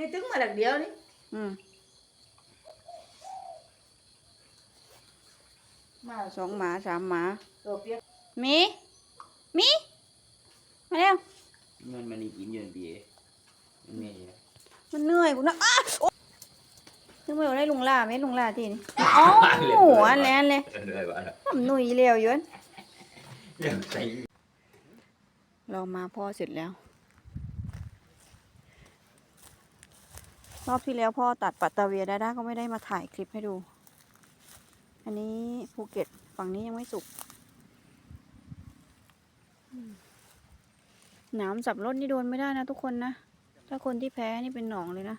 นี่ตึ้งมาหลักเดียวนี่อืมมาสองหมาสามหมาตัวเปียกหมีหมีมาเร็วมันมันกินอยู่ดีมันไม่เนี่ยมันเหนื่อยกูนะอ้าโอ๊ยนึกว่าได้ลุงล่าไหมลุงล่าที่นี่อ๋ออันแลนเลยเลยว่าทำหนุ่ยเร็วอยวนยังใส่ เรามาพ่อเสร็จแล้ว รอบที่แล้วพ่อตัดปัตตาเวียได้ด้าก็ไม่ได้มาถ่ายคลิปให้ดู อันนี้ภูเก็ตฝั่งนี้ยังไม่สุกหนามสับรถนี่โดนไม่ได้นะทุกคนนะ ถ้าคนที่แพ้นี่เป็นหนองเลยนะ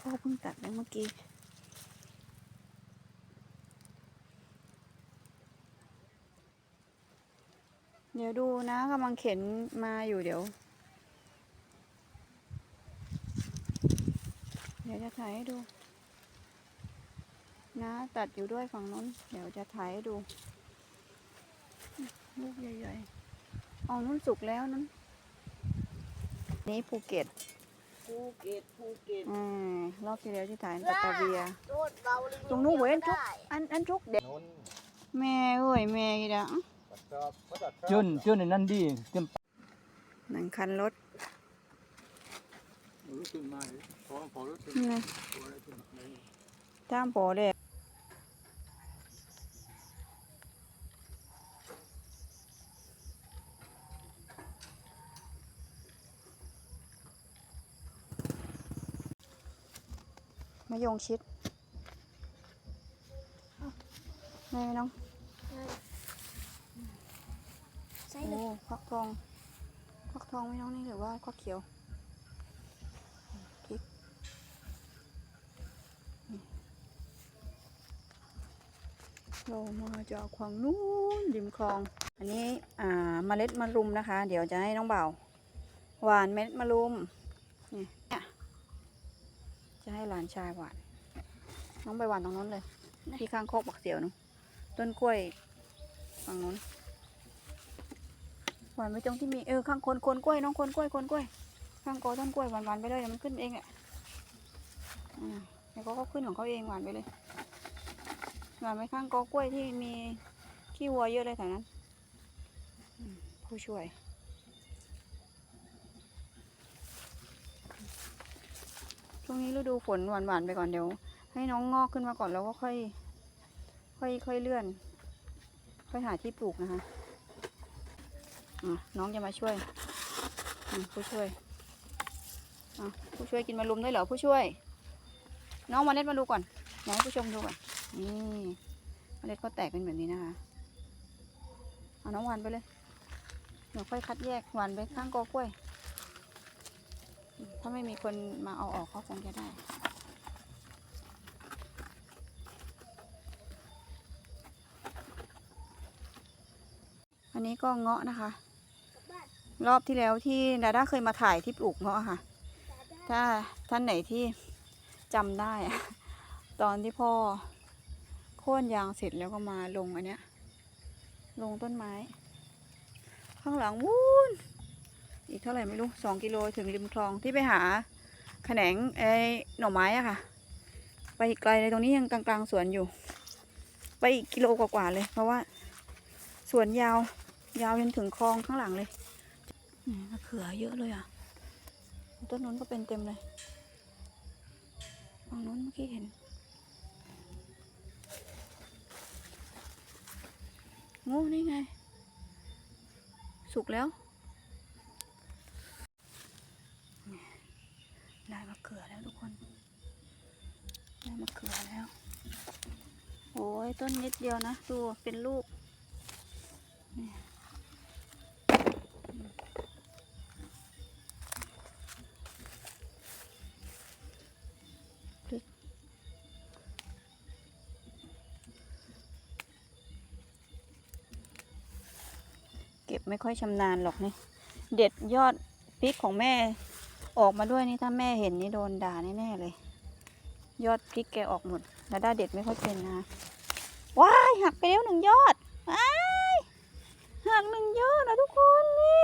พ่อเพิ่งตัดไปเมื่อกี้ เดี๋ยวดูนะกำลังเข็นมาอยู่เดี๋ยว เดี๋ยวจะถ่ายให้ดู นะตัดอยู่ด้วยฝั่งนู้น เดี๋ยวจะถ่ายให้ดู ลูกใหญ่ๆเอานู้นสุกแล้วนั้นนี่ภูเก็ตภูเก็ตภูเก็ตอ่ารอบที่แล้วที่ถ่ายปัตตาเบียโดดเบาเลยตรงนู้นเว้นทุกอันอันทุกเด็กนู้นแม่เอ้ยแม่กี่ดัง ปัดชอบปัดชอบจุนจุนไอ้นั่นดิเต็มหนังคันรถรู้ขึ้นมาดิพอพอรู้ขึ้นนี่นะตัวอะไรขึ้นมาเลยจ้ามโปอเลยมะยงชิดได้ไหมน้อง ใช่โอ้เลยฟักทองฟักทองไหม่น้องนี่หรือว่าฟักเขียวพริกเรามาจากฝั่งนู้นริมคลอง อันนี้อ่าเมล็ดมะรุมนะคะ เดี๋ยวจะให้น้องเบาหวานเม็ดมะรุมนี่เนี่ยจะให้หลานชายหวาน น้องไปหวานตรงนู้นเลย ที่ข้างโคกบักเสียวนู้นต้นกล้วยฝั่งนู้น หวานไปตรงที่มีเออข้างคนคนกล้วยน้องคนกล้วยคนกล้วย ข้างกอต้นกล้วยหวานหวานๆไปเลยเดี๋ยวมันขึ้นเองแหละอ่าเดี๋ยวเขาก็ขึ้นของเขาเองหวานไปเลยหวานไปข้างกอกล้วยที่มีขี้วัวเยอะเลยแถวนั้นผู้ช่วยช่วงนี้ฤดูฝนหวานหวานๆไปก่อนเดี๋ยว ให้น้องงอกขึ้นมาก่อนแล้วก็ค่อย ค่อยค่อยเลื่อน ค่อยหาที่ปลูกนะคะ น้องจะมาช่วยผู้ช่วยผู้ช่วยกินมารุมด้วยเหรอผู้ช่วย น้องมาเล็ดมาดูก่อนอยากให้ผู้ชมดูก่อนนี่มเมล็ดก็แตกเป็นแบบนี้นะคะเอาน้องหวานไปเลยเดี๋ยวค่อยคัดแยกหวานไปข้างกอกล้วย ถ้าไม่มีคนมาเอาออกก็คงจะได้อันนี้ก็เงาะนะคะ รอบที่แล้วที่ดาด้าเคยมาถ่ายที่ปลูกเงาะค่ะ ถ้าท่านไหนที่จำได้อะตอนที่พ่อโค่นยางเสร็จแล้วก็มาลงอันเนี้ย ลงต้นไม้ ข้างหลังวู้นอีกเท่าไหร่ไม่รู้สองกิโลถึงริมคลองที่ไปหาแขนงไอ้หน่อไม้อะค่ะ ไปอีกไกลเลยตรงนี้ยังกลางๆสวนอยู่ ไปอีกกิโลกว่าๆเลย เพราะว่าสวนยาวยาวจนถึงคลองข้างหลังเลย มมะเขือเยอะเลยอะ ต้นนู้นก็เป็นเต็มเลยฝั่งนู้นเมื่อกี้เห็น งูนี่ไง สุกแล้ว ได้มะเขือแล้วทุกคน ได้มะเขือแล้ว โอ้ยต้นนิดเดียวนะ ดูเป็นลูกเไม่ค่อยชำนาญหรอกนี่ เด็ดยอดพริกของแม่ออกมาด้วยนี่ถ้าแม่เห็นนี่โดนด่าแน่ๆเลย ยอดพริกแกออกหมดดาด้าเด็ดไม่ค่อยเป็นนะว้ายหักไปแล้วหนึ่งยอดว้ายหักหนึ่งยอดนะทุกคนนี่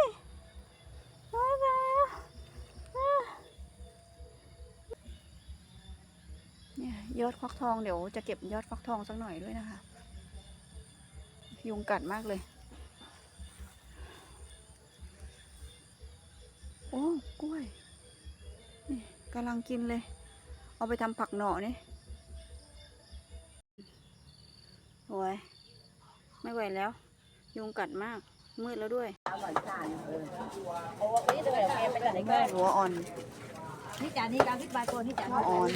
ว้ายแล้วอะเนี่ยยอดฟักทองเดี๋ยวจะเก็บยอดฟักทองสักหน่อยด้วยนะคะ ยุงกัดมากเลยำลังกินเลย เอาไปทำผักหน่อนี่โอ้ยไม่ไหวแล้ว ยุงกัดมาก มืดแล้วด้วยหัวอ่อน นี่จานนี้การพิบายตัวนี่จานหัวอ่อน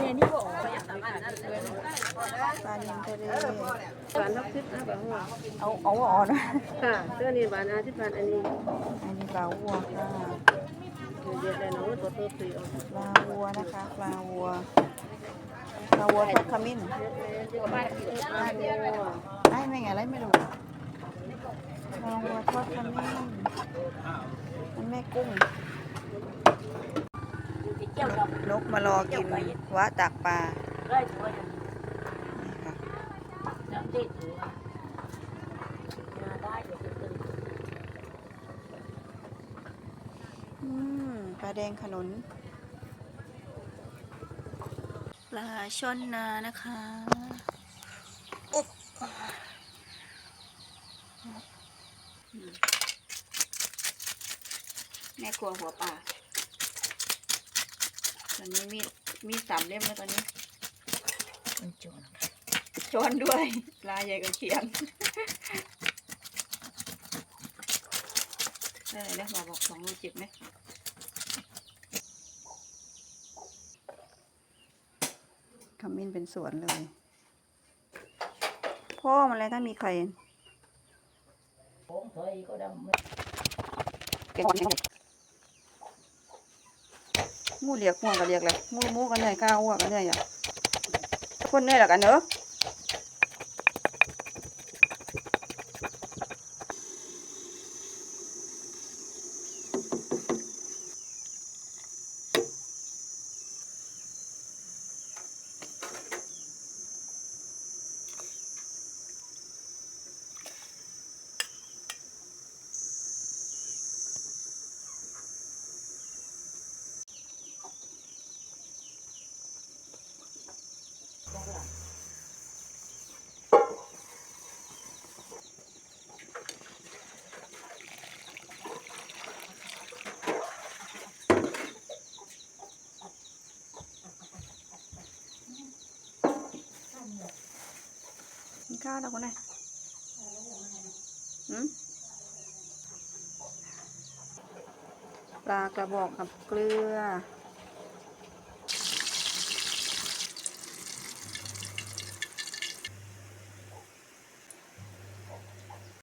นี่นี่ก็ปลาเนียงทะเลหวานนักพิษนะแบบว่าเอาเอาหัวอ่อนค่ะเสื้อนี่หวานอาทิตย์พันอันนี้ อันนี้ปลาวัวค่ะ เดี๋ยวแต่น้องตัวตีออกปลาวัวนะคะปลาวัวปลาวัวทอดขมิ้นบ้านบ้านเดียวไอ้ไม่ไงไรไม่รู้ปลาวัวทอดขมิ้นมันแม่กุ้งนกมารอกินวะตักปลานี่ค่ะ น้ำติดหัวมาได้เดี๋ยวจะตื่น อืมปลา แดงขนุนปลาช่อนนานะคะแม่ครัวหัวป่าตอนนี้มีมีสามเล่มแล้วตอนนี้โจนด้วย ปลาใหญ่กว่าเขียงได้เลยนะหมอบอกสองโลเจ็บไหม มิ้นเป็นสวนเลย พ่อมันอะไรถ้ามีใครผมเคยก็ดำเก็บงูเรียกหัวก็เรียกเลยงูมูกันเหนื่อยก้าวหัวกันเหนื่อยอะคนเหนื่อยหรอกันเนอะ กินข้าวแล้วคนไหนหืมปลากระบอกกับเกลือ